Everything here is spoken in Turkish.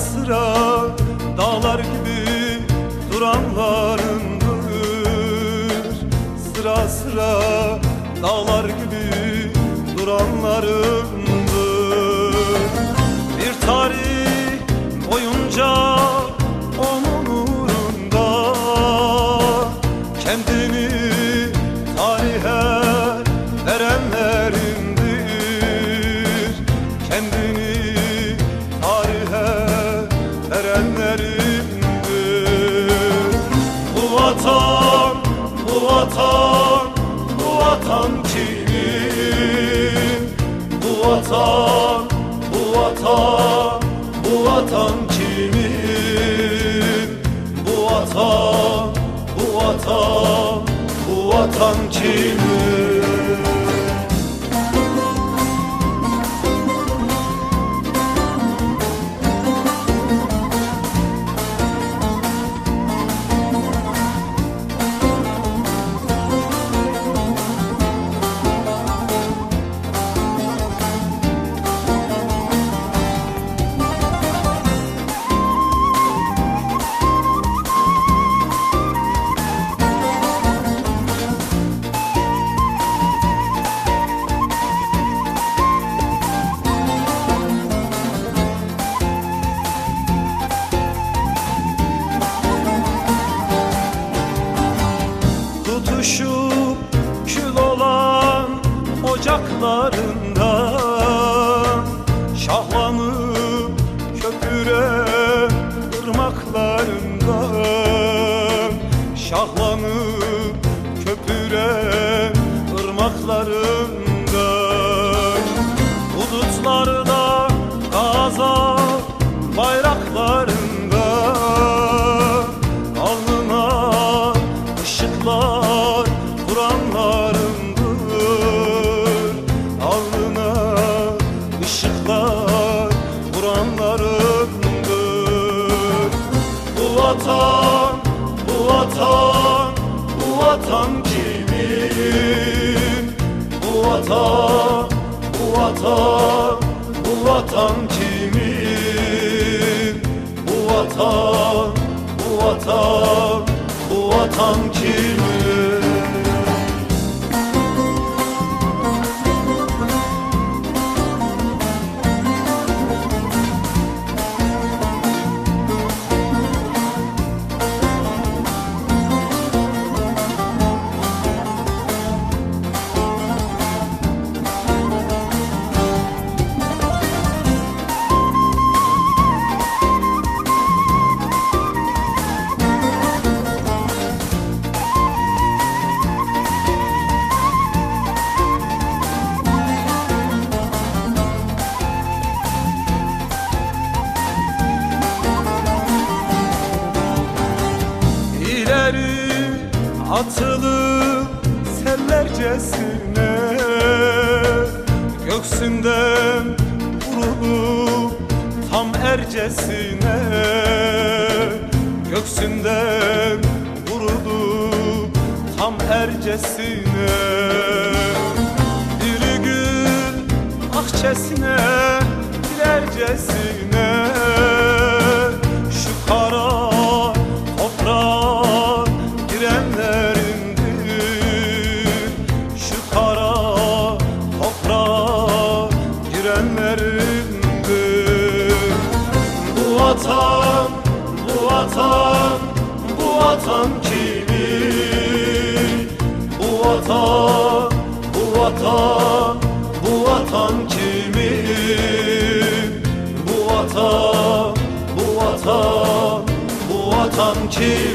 sıra dağlar gibi duranlarındır Sıra sıra dağlar gibi duranlarındır Bir tarih boyunca kimin? Bu vatan, bu vatan, bu vatan kimin? Bu vatan, bu vatan, bu vatan kimin? Irmaklarında vatan, bu vatan, bu vatan kimin? Bu vatan, bu vatan, bu vatan kimin? Atılıp sellercesine Göksünden vurulup tam ercesine Göksünden vurulup tam ercesine vatan, bu vatan, bu vatan kimin? Bu vatan, bu vatan, bu vatan kimin? Bu vatan, bu vatan, bu vatan kimin?